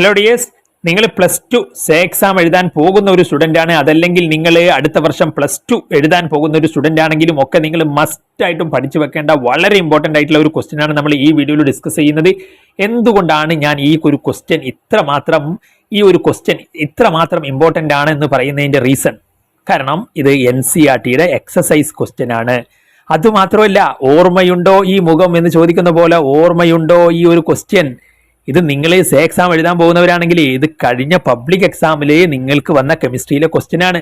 Hello dears നിങ്ങൾ plus two say exam എഴുതാൻ പോകുന്ന ഒരു സ്റ്റുഡന്റ് ആണ്. അതല്ലെങ്കിൽ നിങ്ങൾ അടുത്ത വർഷം പ്ലസ് ടു എഴുതാൻ പോകുന്ന ഒരു സ്റ്റുഡന്റ് ആണെങ്കിലും ഒക്കെ നിങ്ങൾ മസ്റ്റ് ആയിട്ടും പഠിച്ചു വെക്കേണ്ട വളരെ ഇമ്പോർട്ടന്റ് ആയിട്ടുള്ള ഒരു ക്വസ്റ്റ്യൻ ആണ് നമ്മൾ ഈ വീഡിയോയിൽ ഡിസ്കസ് ചെയ്യുന്നത്. എന്തുകൊണ്ടാണ് ഞാൻ ഈ ഒരു ക്വസ്റ്റ്യൻ ഇത്രമാത്രം ഈ ഒരു ക്വസ്റ്റ്യൻ ഇത്രമാത്രം ഇമ്പോർട്ടന്റ് ആണ് എന്ന് പറയുന്നതിന്റെ റീസൺ കാരണം ഇത് എൻ സി ആർ ടിയുടെ എക്സസൈസ് ക്വസ്റ്റ്യൻ ആണ്. അതുമാത്രമല്ല ഓർമ്മയുണ്ടോ ഈ മുഖം എന്ന് ചോദിക്കുന്ന പോലെ ഓർമ്മയുണ്ടോ ഈ ഒരു ക്വസ്റ്റ്യൻ ഇത് നിങ്ങൾ സേ എക്സാം എഴുതാൻ പോകുന്നവരാണെങ്കിൽ ഇത് കഴിഞ്ഞ പബ്ലിക് എക്സാമിലെ നിങ്ങൾക്ക് വന്ന കെമിസ്ട്രിയിലെ ക്വസ്റ്റ്യൻ ആണ്.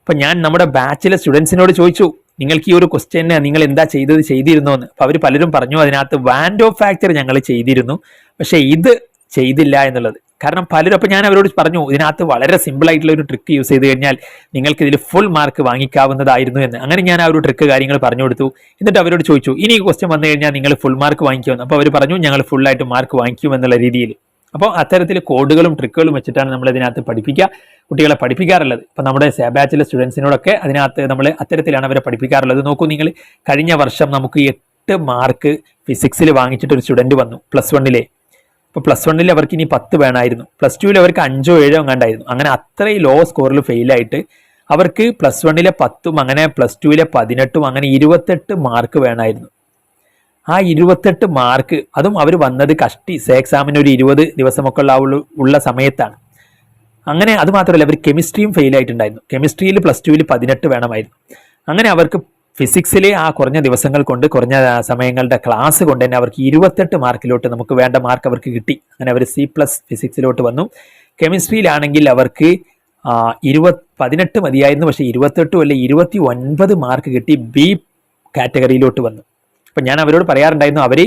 അപ്പം ഞാൻ നമ്മുടെ ബാച്ചിലെ സ്റ്റുഡൻസിനോട് ചോദിച്ചു നിങ്ങൾക്ക് ഈ ഒരു ക്വസ്റ്റ്യന് നിങ്ങൾ എന്താ ചെയ്തത് ചെയ്തിരുന്നോ എന്ന് അപ്പം അവർ പലരും പറഞ്ഞു അതിനകത്ത് വാൻഡോ ഫാക്ടർ ഞങ്ങൾ ചെയ്തിരുന്നു. പക്ഷേ ഇത് ചെയ്തില്ല എന്നുള്ളത്. കാരണം പലരും അപ്പൊ ഞാൻ അവരോട് പറഞ്ഞു ഇതിനകത്ത് വളരെ സിമ്പിൾ ആയിട്ടുള്ള ഒരു ട്രിക്ക് യൂസ് ചെയ്ത് കഴിഞ്ഞാൽ നിങ്ങൾക്ക് ഇതിൽ ഫുൾ മാർക്ക് വാങ്ങിക്കാവുന്നതായിരുന്നു എന്ന്. അങ്ങനെ ഞാൻ ആ ഒരു ട്രിക്ക് കാര്യങ്ങൾ പറഞ്ഞു കൊടുത്തു. എന്നിട്ട് അവരോട് ചോദിച്ചു ഇനി ഈ ക്വസ്റ്റ്യൻ വന്നു കഴിഞ്ഞാൽ നിങ്ങൾ ഫുൾ മാർക്ക് വാങ്ങിക്കുമെന്ന്. അപ്പോൾ അവർ പറഞ്ഞു ഞങ്ങൾ ഫുൾ ആയിട്ട് മാർക്ക് വാങ്ങിക്കും എന്നുള്ള രീതിയിൽ. അപ്പോൾ അത്തരത്തിൽ കോഡുകളും ട്രിക്കുകളും വെച്ചിട്ടാണ് നമ്മൾ ഇതിനകത്ത് പഠിപ്പിക്കുക കുട്ടികളെ പഠിപ്പിക്കാറുള്ളത്. അപ്പോൾ നമ്മുടെ ബാച്ചിലെ സ്റ്റുഡൻസിനോടൊക്കെ അതിനകത്ത് നമ്മൾ അത്തരത്തിലാണ് അവരെ പഠിപ്പിക്കാറുള്ളത്. നോക്കൂ നിങ്ങൾ കഴിഞ്ഞ വർഷം നമുക്ക് എട്ട് മാർക്ക് ഫിസിക്സിൽ വാങ്ങിച്ചിട്ട് ഒരു സ്റ്റുഡന്റ് വന്നു പ്ലസ് വണ്ണിലെ അപ്പോൾ പ്ലസ് വണ്ണിൽ അവർക്ക് ഇനി പത്ത് വേണമായിരുന്നു പ്ലസ് ടുവിൽ അവർക്ക് അഞ്ചോ ഏഴോ എങ്ങാണ്ടായിരുന്നു. അങ്ങനെ അത്രയും ലോ സ്കോറിൽ ഫെയിലായിട്ട് അവർക്ക് പ്ലസ് വണ്ണിലെ പത്തും അങ്ങനെ പ്ലസ് ടുവിലെ പതിനെട്ടും അങ്ങനെ ഇരുപത്തെട്ട് മാർക്ക് വേണമായിരുന്നു ആ ഇരുപത്തെട്ട് മാർക്ക് അതും അവർ വന്നത് കഷ്ടി സേ എക്സാമിന് ഒരു ഇരുപത് ദിവസമൊക്കെ ഉള്ള ഉള്ള- സമയത്താണ്. അങ്ങനെ അത് മാത്രമല്ല അവർ കെമിസ്ട്രിയും ഫെയിൽ ആയിട്ടുണ്ടായിരുന്നു. കെമിസ്ട്രിയിൽ പ്ലസ് ടുവിൽ പതിനെട്ട് വേണമായിരുന്നു. അങ്ങനെ അവർക്ക് ഫിസിക്സിലെ ആ കുറഞ്ഞ ദിവസങ്ങൾ കൊണ്ട് കുറഞ്ഞ സമയങ്ങളുടെ ക്ലാസ് കൊണ്ട് തന്നെ അവർക്ക് ഇരുപത്തെട്ട് മാർക്കിലോട്ട് നമുക്ക് വേണ്ട മാർക്ക് അവർക്ക് കിട്ടി. അങ്ങനെ അവർ സി പ്ലസ് ഫിസിക്സിലോട്ട് വന്നു. കെമിസ്ട്രിയിലാണെങ്കിൽ അവർക്ക് ഇരുപത് പതിനെട്ട് മതിയായിരുന്നു. പക്ഷേ ഇരുപത്തെട്ടും അല്ലെ ഇരുപത്തി ഒൻപത് മാർക്ക് കിട്ടി ബി കാറ്റഗറിയിലോട്ട് വന്നു. അപ്പം ഞാൻ അവരോട് പറയാറുണ്ടായിരുന്നു അവർ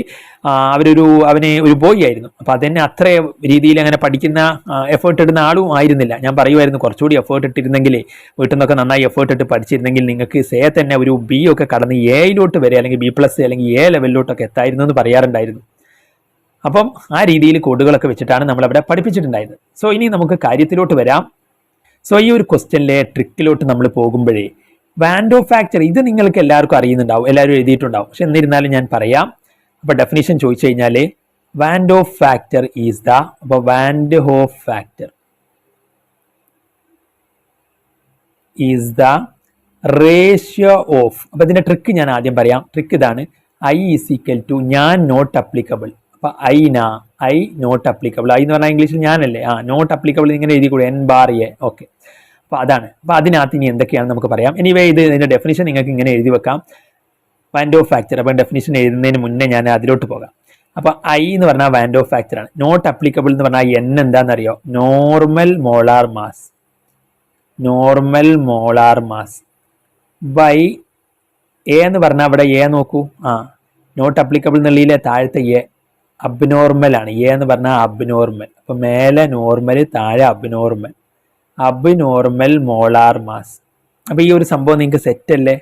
അവരൊരു അവന് ഒരു ബോയ് ആയിരുന്നു. അപ്പം അതെന്നെ അത്ര രീതിയിൽ അങ്ങനെ പഠിക്കുന്ന എഫേർട്ട് ഇടുന്ന ആളും ആയിരുന്നില്ല. ഞാൻ പറയുമായിരുന്നു കുറച്ചുകൂടി എഫേർട്ട് ഇട്ടിരുന്നെങ്കിൽ വീട്ടിൽ നിന്നൊക്കെ നന്നായി എഫേർട്ട് ഇട്ട് പഠിച്ചിരുന്നെങ്കിൽ നിങ്ങൾക്ക് സേ തന്നെ ഒരു ബി ഒക്കെ കടന്ന് എയിലോട്ട് വരെ അല്ലെങ്കിൽ ബി പ്ലസ് അല്ലെങ്കിൽ എ ലെവലിലോട്ടൊക്കെ എത്തായിരുന്നു എന്ന് പറയാറുണ്ടായിരുന്നു. അപ്പം ആ രീതിയിൽ കോഡുകളൊക്കെ വെച്ചിട്ടാണ് നമ്മളവിടെ പഠിപ്പിച്ചിട്ടുണ്ടായിരുന്നത്. സോ ഇനി നമുക്ക് കാര്യത്തിലോട്ട് വരാം. സോ ഈ ഒരു ക്വസ്റ്റ്യനിലെ ട്രിക്കിലോട്ട് നമ്മൾ പോകുമ്പോഴേ വാൻഡോ ഫാക്ടർ ഇത് നിങ്ങൾക്ക് എല്ലാവർക്കും അറിയുന്നുണ്ടാവും എല്ലാവരും എഴുതിയിട്ടുണ്ടാവും. പക്ഷെ എന്നിരുന്നാലും ഞാൻ പറയാം. അപ്പോൾ ഡെഫിനേഷൻ ചോദിച്ചു കഴിഞ്ഞാൽ van't Hoff factor is the അപ്പോൾ van't factor is the ratio of അപ്പോൾ ഇതിന്റെ ട്രിക്ക് ഞാൻ ആദ്യം പറയാം. ട്രിക്ക് ഇതാണ് ഐ ഈസ് ഈക്വൽ ടു ഞാൻ നോട്ട് അപ്ലിക്കബിൾ അപ്പോൾ ഐ നാ ഐ നോട്ട് അപ്ലിക്കബിൾ ഐ എന്ന് പറഞ്ഞാൽ ഇംഗ്ലീഷിൽ ഞാനല്ലേ? ആ നോട്ട് അപ്ലിക്കബിൾ ഇങ്ങനെ എഴുതി കൂടെ എൻ ബാർ എ ഓക്കെ അപ്പോൾ അതാണ്. അപ്പോൾ അതിനകത്ത് ഇനി എന്തൊക്കെയാണ് നമുക്ക് പറയാം. എനിവേ ഇത് ഇതിന്റെ ഡെഫിനിഷൻ നിങ്ങൾക്ക് ഇങ്ങനെ എഴുതി വെക്കാം. വാൻഡോ ഫാക്ചർ അപ്പൊ ഡെഫിനിഷൻ എഴുതുന്നതിന് മുന്നേ ഞാൻ അതിലോട്ട് പോകാം. അപ്പോൾ ഐ എന്ന് പറഞ്ഞാൽ വാൻഡോ ഫാക്ചർ ആണ്. നോട്ട് അപ്ലിക്കബിൾ എന്ന് പറഞ്ഞാൽ എൻ എന്താണെന്നറിയോ? Normal molar mass normal molar mass by A എന്ന് പറഞ്ഞാൽ അവിടെ എ നോക്കൂ. ആ നോട്ട് അപ്ലിക്കബിൾ എന്നുള്ളതിലെ താഴത്തെ എ അബ്നോർമൽ ആണ്. എ എന്ന് പറഞ്ഞാൽ അബ്നോർമൽ അപ്പോൾ മേലെ നോർമൽ താഴെ അബ്നോർമൽ അബ്നോർമൽ മോളാർ മാസ്. അപ്പോൾ ഈ ഒരു സംഭവം നിങ്ങൾക്ക് സെറ്റ് അല്ലേ?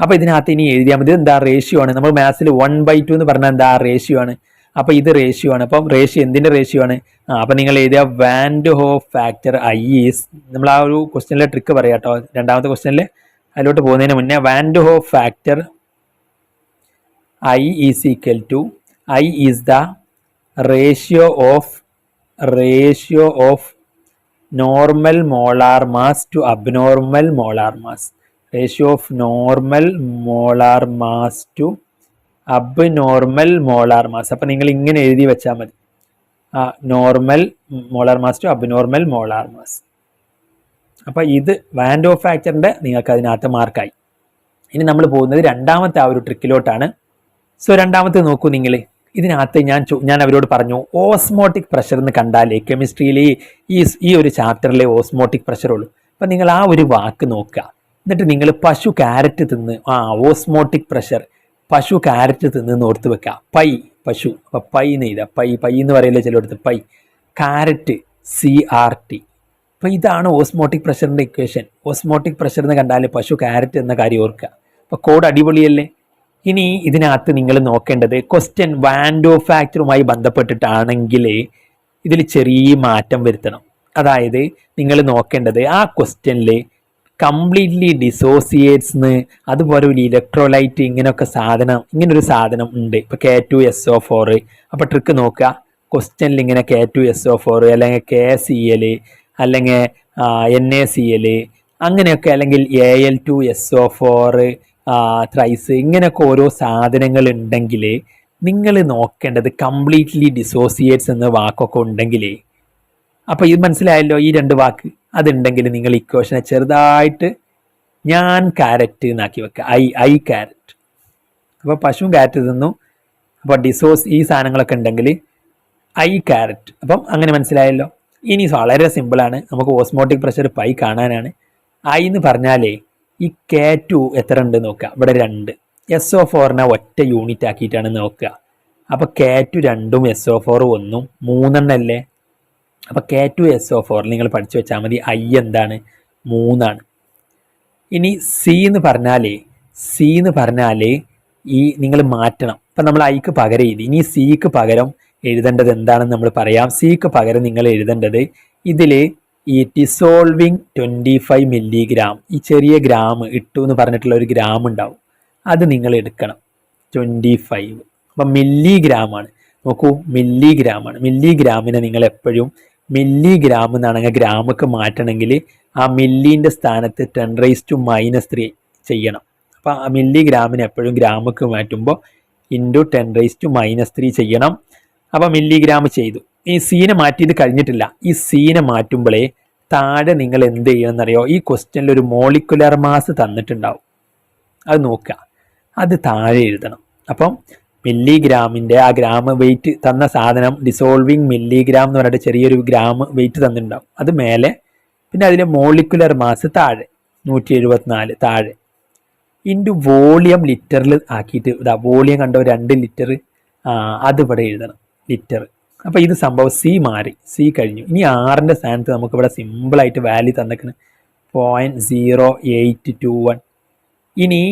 അപ്പോൾ ഇതിനകത്ത് ഇനി എഴുതിയാൽ മതി. എന്താ റേഷ്യോ ആണ്? നമ്മൾ മാത്സിൽ വൺ ബൈ ടു എന്ന് പറഞ്ഞാൽ എന്താ റേഷ്യോ ആണ്? അപ്പോൾ ഇത് റേഷ്യോ ആണ്. അപ്പം റേഷ്യോ എന്തിന്റെ റേഷ്യോ ആണ്? അപ്പം നിങ്ങൾ എഴുതിയ want Hoff factor I is നമ്മൾ ആ ഒരു ക്വസ്റ്റ്യനിലെ ട്രിക്ക് പറയാം കേട്ടോ രണ്ടാമത്തെ ക്വസ്റ്റ്യനിൽ അതിലോട്ട് പോകുന്നതിന് മുന്നേ van't Hoff factor I is equal to I is the ratio of ratio of normal molar mass to abnormal molar mass. Ratio of normal molar mass to abnormal molar mass. അപ്പം നിങ്ങൾ ഇങ്ങനെ എഴുതി വെച്ചാൽ മതി. ആ normal molar mass to abnormal molar mass. അപ്പോൾ ഇത് വാൻഡോ ഫാക്ടറിന്റെ നിങ്ങൾക്ക് അതിനകത്ത് മാർക്കായി. ഇനി നമ്മൾ പോകുന്നത് രണ്ടാമത്തെ ആ ഒരു ട്രിക്കിലോട്ടാണ്. സോ രണ്ടാമത്തെ നോക്കൂ നിങ്ങൾ. ഇതിനകത്ത് ഞാൻ ഞാൻ അവരോട് പറഞ്ഞു ഓസ്മോട്ടിക് പ്രഷർ എന്ന് കണ്ടാലേ കെമിസ്ട്രിയിലെ ഈ ഈ ഒരു ചാപ്റ്ററിലെ ഓസ്മോട്ടിക് പ്രഷർ ഉള്ളൂ. അപ്പം നിങ്ങൾ ആ ഒരു വാക്ക് നോക്കുക. എന്നിട്ട് നിങ്ങൾ പശു ക്യാരറ്റ് തിന്ന് ആ ഓസ്മോട്ടിക് പ്രഷർ പശു ക്യാരറ്റ് തിന്ന് ഓർത്ത് വെക്കുക. പൈ പശു. അപ്പം പൈ എന്ന് എഴുതുക. പൈ പൈ എന്ന് പറയില്ല ചിലയിടത്ത് pi. Carrot C R T അപ്പോൾ ഇതാണ് ഓസ്മോട്ടിക് പ്രഷറിന്റെ ഇക്വേഷൻ ഓസ്മോട്ടിക് പ്രഷർ എന്ന് കണ്ടാൽ പശു ക്യാരറ്റ് എന്ന കാര്യം ഓർക്കുക. അപ്പോൾ കോഡ് അടിപൊളിയല്ലേ? ഇനി ഇതിനകത്ത് നിങ്ങൾ നോക്കേണ്ടത് ക്വസ്റ്റ്യൻ വാൻഡോ ഫാക്ടറുമായി ബന്ധപ്പെട്ടിട്ടാണെങ്കിൽ ഇതിൽ ചെറിയ മാറ്റം വരുത്തണം. അതായത് നിങ്ങൾ നോക്കേണ്ടത് ആ ക്വസ്റ്റ്യനിൽ കംപ്ലീറ്റ്ലി ഡിസോസിയേറ്റ്സ് അതുപോലെ ഒരു ഇലക്ട്രോലൈറ്റ് ഇങ്ങനെയൊക്കെ സാധനം ഇങ്ങനൊരു സാധനം ഉണ്ട്. ഇപ്പോൾ K two S O four അപ്പോൾ ട്രിക്ക് നോക്കുക. ക്വസ്റ്റ്യനിൽ ഇങ്ങനെ K two S O four അല്ലെങ്കിൽ കെ സി എൽ അല്ലെങ്കിൽ എൻ എ സി എൽ അങ്ങനെയൊക്കെ അല്ലെങ്കിൽ A L two S O four thrice ഇങ്ങനെയൊക്കെ ഓരോ സാധനങ്ങൾ ഉണ്ടെങ്കിൽ നിങ്ങൾ നോക്കേണ്ടത് കംപ്ലീറ്റ്ലി ഡിസോസിയേറ്റ്സ് എന്ന വാക്കൊക്കെ ഉണ്ടെങ്കിൽ അപ്പോൾ ഇത് മനസ്സിലായല്ലോ ഈ രണ്ട് വാക്ക്? അതുണ്ടെങ്കിൽ നിങ്ങൾ ഇക്വേഷനെ ചെറുതായിട്ട് ഞാൻ കാരറ്റ് എന്നാക്കി വെക്കുക ഐ ഐ കാരറ്റ് അപ്പോൾ പശുവും കാരറ്റ് തിന്നു. അപ്പോൾ ഡിസോസ് ഈ സാധനങ്ങളൊക്കെ ഉണ്ടെങ്കിൽ ഐ കാരറ്റ് അപ്പം അങ്ങനെ മനസ്സിലായല്ലോ. ഇനി വളരെ സിമ്പിളാണ് നമുക്ക് ഓസ്മോട്ടിക് പ്രഷർ പൈ കാണാനാണ്. ഐ എന്ന് പറഞ്ഞാലേ ഈ കെ ടു എത്ര ഉണ്ട് നോക്കുക. ഇവിടെ രണ്ട്. എസ് ഒ ഫോറിനെ ഒറ്റ യൂണിറ്റ് ആക്കിയിട്ടാണ് നോക്കുക. അപ്പോൾ കെ ടു രണ്ടും എസ് ഒ ഫോറും ഒന്നും മൂന്നെണ്ണല്ലേ അപ്പോൾ കെ ടു എസ് ഒ ഫോറിൽ നിങ്ങൾ പഠിച്ചു വെച്ചാൽ മതി. ഐ എന്താണ്? മൂന്നാണ്. ഇനി സി എന്ന് പറഞ്ഞാലേ സി എന്ന് പറഞ്ഞാൽ ഈ നിങ്ങൾ മാറ്റണം. ഇപ്പം നമ്മൾ ഐക്ക് പകരം എഴുതി. ഇനി സിക്ക് പകരം എഴുതേണ്ടത് എന്താണെന്ന് നമ്മൾ പറയാം. സിക്ക് പകരം നിങ്ങൾ എഴുതേണ്ടത് ഇതിൽ ഈ ഡിസോൾവിങ് ട്വന്റി ഫൈവ് മില്ലിഗ്രാം ഈ ചെറിയ ഗ്രാം ഇട്ടു എന്ന് പറഞ്ഞിട്ടുള്ള ഒരു ഗ്രാം ഉണ്ടാവും. അത് നിങ്ങൾ എടുക്കണം. ട്വന്റി ഫൈവ് അപ്പം മില്ലിഗ്രാമാണ് നോക്കൂ മില്ലിഗ്രാമാണ് മില്ലിഗ്രാമിനെ നിങ്ങൾ എപ്പോഴും മില്ലിഗ്രാം എന്നാണെങ്കിൽ ഗ്രാമൊക്കെ മാറ്റണമെങ്കിൽ ആ മില്ലിന്റെ സ്ഥാനത്ത് ten raise to minus three ചെയ്യണം. അപ്പോൾ ആ മില്ലിഗ്രാമിന് എപ്പോഴും ഗ്രാമൊക്കെ മാറ്റുമ്പോൾ into ten raise to minus three ചെയ്യണം. അപ്പോൾ മില്ലിഗ്രാം ചെയ്തു. ഈ സീനെ മാറ്റിയത് കഴിഞ്ഞിട്ടില്ല. ഈ സീനെ മാറ്റുമ്പോഴേ താഴെ നിങ്ങൾ എന്ത് ചെയ്യണമെന്നറിയോ ഈ ക്വസ്റ്റ്യനിൽ ഒരു മോളിക്കുലർ മാസ് തന്നിട്ടുണ്ടാവും. അത് നോക്കുക. അത് താഴെ എഴുതണം. അപ്പം മില്ലിഗ്രാമിന്റെ ആ ഗ്രാം വെയിറ്റ് തന്ന സാധനം ഡിസോൾവിങ് മില്ലിഗ്രാം എന്ന് പറഞ്ഞിട്ട് ചെറിയൊരു ഗ്രാം വെയിറ്റ് തന്നിട്ടുണ്ടാവും. അത് മേലെ പിന്നെ അതിലെ മോളിക്കുലർ മാസ് താഴെ നൂറ്റി എഴുപത്തിനാല് താഴെ ഇന്റു വോളിയം ലിറ്ററിൽ ആക്കിയിട്ട് ഇതാ വോളിയം കണ്ടോ? രണ്ട് ലിറ്റർ അത് എഴുതണം. ലിറ്റർ അപ്പോൾ ഇത് സംഭവം സി മാറി. സി കഴിഞ്ഞു. ഇനി ആറിന്റെ സ്ഥാനത്ത് നമുക്ക് ഇവിടെ സിമ്പിൾ ആയിട്ട് value തന്നിക്കണ്. Point zero eight two one ഇനി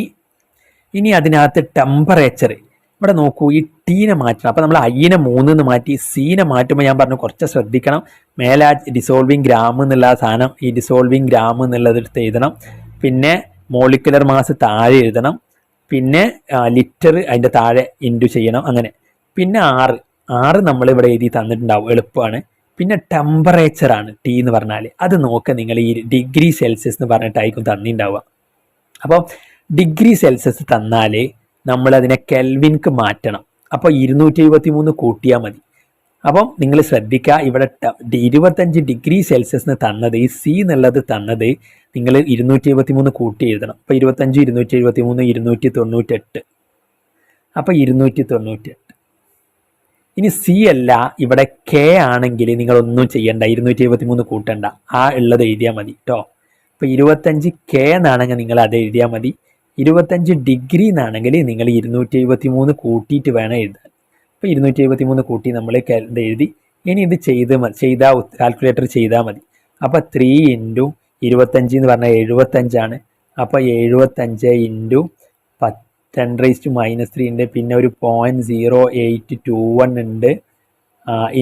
ഇനി അതിനകത്ത് ടെമ്പറേച്ചർ ഇവിടെ നോക്കൂ ഈ ടീനെ മാറ്റണം. അപ്പോൾ നമ്മൾ ഐനെ മൂന്നിന്ന് മാറ്റി സീനെ മാറ്റുമ്പോൾ ഞാൻ പറഞ്ഞു കുറച്ച് ശ്രദ്ധിക്കണം. മേലെ ഡിസോൾവിങ് ഗ്രാം എന്നുള്ള സാധനം ഈ ഡിസോൾവിങ് ഗ്രാം എന്നുള്ളത് എടുത്ത് എഴുതണം. പിന്നെ മോളിക്കുലർ മാസ് താഴെ എഴുതണം. പിന്നെ ലിറ്റർ അതിന്റെ താഴെ ഇന്റു ചെയ്യണം. അങ്ങനെ. പിന്നെ ആറ് ആറ് നമ്മൾ ഇവിടെ എഴുതി തന്നിട്ടുണ്ടാവും എളുപ്പമാണ്. പിന്നെ ടെമ്പറേച്ചർ ആണ് ടി എന്ന് പറഞ്ഞാൽ അത് നോക്കുക നിങ്ങൾ ഈ ഡിഗ്രി സെൽഷ്യസ് എന്ന് പറഞ്ഞിട്ടായിരിക്കും തന്നിട്ടുണ്ടാവുക. അപ്പോൾ ഡിഗ്രി സെൽഷ്യസ് തന്നാൽ നമ്മൾ അതിനെ കെൽവിൻക്ക് മാറ്റണം. അപ്പോൾ ഇരുന്നൂറ്റി എഴുപത്തി മൂന്ന് കൂട്ടിയാൽ മതി. അപ്പം നിങ്ങൾ ശ്രദ്ധിക്കുക ഇവിടെ ഇരുപത്തഞ്ച് ഡിഗ്രി സെൽഷ്യസിന് തന്നത് ഈ സി എന്നുള്ളത് തന്നത് നിങ്ങൾ ഇരുന്നൂറ്റി എഴുപത്തി മൂന്ന് കൂട്ടി എഴുതണം. അപ്പോൾ ഇരുപത്തഞ്ച് ഇരുന്നൂറ്റി എഴുപത്തി മൂന്ന് ഇരുന്നൂറ്റി തൊണ്ണൂറ്റെട്ട് അപ്പോൾ ഇരുന്നൂറ്റി തൊണ്ണൂറ്റെട്ട് ഇനി സി അല്ല ഇവിടെ കെ ആണെങ്കിൽ നിങ്ങൾ ഒന്നും ചെയ്യണ്ട ഇരുന്നൂറ്റി എഴുപത്തി മൂന്ന് കൂട്ടണ്ട. ആ ഉള്ളത് എഴുതിയാൽ മതി കേട്ടോ അപ്പോൾ ഇരുപത്തഞ്ച് കെ എന്നാണെങ്കിൽ നിങ്ങൾ അത് എഴുതിയാൽ മതി. ഇരുപത്തഞ്ച് ഡിഗ്രി എന്നാണെങ്കിൽ നിങ്ങൾ ഇരുന്നൂറ്റി എഴുപത്തി മൂന്ന് കൂട്ടിയിട്ട് വേണം എഴുതാൻ. അപ്പോൾ ഇരുന്നൂറ്റി എഴുപത്തി മൂന്ന് കൂട്ടി നമ്മൾ എഴുതി? ഇനി ഇത് ചെയ്ത് ചെയ്താൽ കാൽക്കുലേറ്റർ ചെയ്താൽ മതി. അപ്പോൾ ത്രീ ഇന്റു ഇരുപത്തഞ്ച് എന്ന് പറഞ്ഞാൽ എഴുപത്തഞ്ചാണ് അപ്പോൾ എഴുപത്തഞ്ച് into ten raise to minus three ഉണ്ട്. പിന്നെ ഒരു point zero eight two one ഉണ്ട്.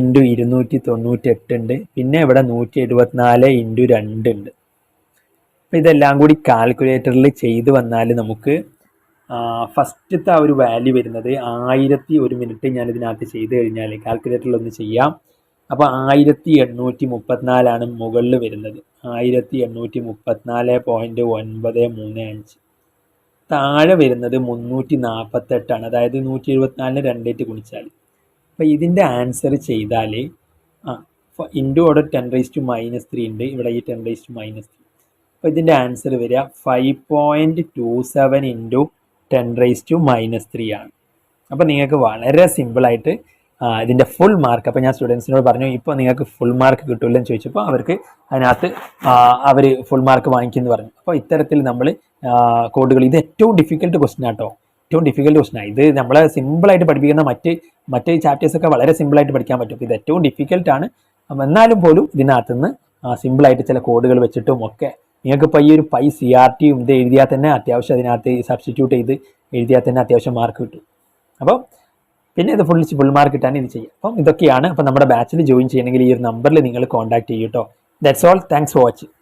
ഇന്റു ഇരുന്നൂറ്റി തൊണ്ണൂറ്റെട്ട് ഉണ്ട്. പിന്നെ ഇവിടെ നൂറ്റി എഴുപത്തിനാല് ഇന്റു രണ്ട് ഉണ്ട്. അപ്പോൾ ഇതെല്ലാം കൂടി കാൽക്കുലേറ്ററിൽ ചെയ്ത് വന്നാൽ നമുക്ക് ഫസ്റ്റത്തെ ആ ഒരു വാല്യൂ വരുന്നത് ആയിരത്തി ഒരു മിനിറ്റ് ഞാൻ ഇതിനകത്ത് ചെയ്ത് കഴിഞ്ഞാൽ കാൽക്കുലേറ്ററിൽ ഒന്ന് ചെയ്യാം. അപ്പോൾ ആയിരത്തി എണ്ണൂറ്റി മുപ്പത്തിനാലാണ് മുകളിൽ വരുന്നത്. ആയിരത്തി എണ്ണൂറ്റി മുപ്പത്തിനാല് പോയിന്റ് ഒൻപത് മൂന്ന് അഞ്ച്. താഴെ വരുന്നത് മുന്നൂറ്റി നാൽപ്പത്തെട്ടാണ് അതായത് നൂറ്റി എഴുപത്തിനാലിന് രണ്ടേറ്റ് ഗുണിച്ചാൽ. അപ്പോൾ ഇതിന്റെ ആൻസർ ചെയ്താൽ ആ ഇന്റു അവിടെ ten raise to minus three ഉണ്ട്. ഇവിടെ ഈ ten raise to minus three അപ്പോൾ ഇതിന്റെ ആൻസർ വരിക five point two seven into ten raise to minus three ആണ്. അപ്പോൾ നിങ്ങൾക്ക് വളരെ സിമ്പിളായിട്ട് ഇതിന്റെ ഫുൾ മാർക്ക് അപ്പോൾ ഞാൻ സ്റ്റുഡൻസിനോട് പറഞ്ഞു ഇപ്പോൾ നിങ്ങൾക്ക് ഫുൾ മാർക്ക് കിട്ടില്ലെന്ന് ചോദിച്ചപ്പോൾ അവർക്ക് അതിനകത്ത് അവർ ഫുൾ മാർക്ക് വാങ്ങിക്കുമെന്ന് പറഞ്ഞു. അപ്പോൾ ഇത്തരത്തിൽ നമ്മൾ കോഡുകൾ ഇത് ഏറ്റവും ഡിഫിക്കൽട്ട് ക്വസ്റ്റൻ ആട്ടോ. ഏറ്റവും ഡിഫിക്കൽട്ട് ക്വസ്റ്റൻ ഇത് നമ്മളെ സിമ്പിളായിട്ട് പഠിപ്പിക്കുന്ന മറ്റ് മറ്റ് ചാപ്റ്റേഴ്സൊക്കെ വളരെ സിമ്പിളായിട്ട് പഠിക്കാൻ പറ്റും. ഇത് ഏറ്റവും ഡിഫിക്കൽട്ടാണ് എന്നാലും പോലും ഇതിനകത്തുനിന്ന് സിമ്പിളായിട്ട് ചില കോഡുകൾ വെച്ചിട്ടും ഒക്കെ നിങ്ങൾക്ക് ഇപ്പോൾ ഈ ഒരു പൈ സി ആർ ടിയും ഇത് എഴുതിയാൽ തന്നെ അത്യാവശ്യം അതിനകത്ത് സബ്സ്റ്റിറ്റ്യൂട്ട് ചെയ്ത് എഴുതിയാൽ തന്നെ അത്യാവശ്യം മാർക്ക് കിട്ടും. അപ്പം പിന്നെ ഇത് ഫുൾ ഫുൾ മാർക്കിട്ടാണ് ഇത് ചെയ്യുക. അപ്പം ഇതൊക്കെയാണ് അപ്പം നമ്മുടെ ബാച്ചിൽ ജോയിൻ ചെയ്യണമെങ്കിൽ ഈ ഒരു നമ്പറിൽ നിങ്ങൾ contact ചെയ്യൂട്ടോ that's all thanks for watching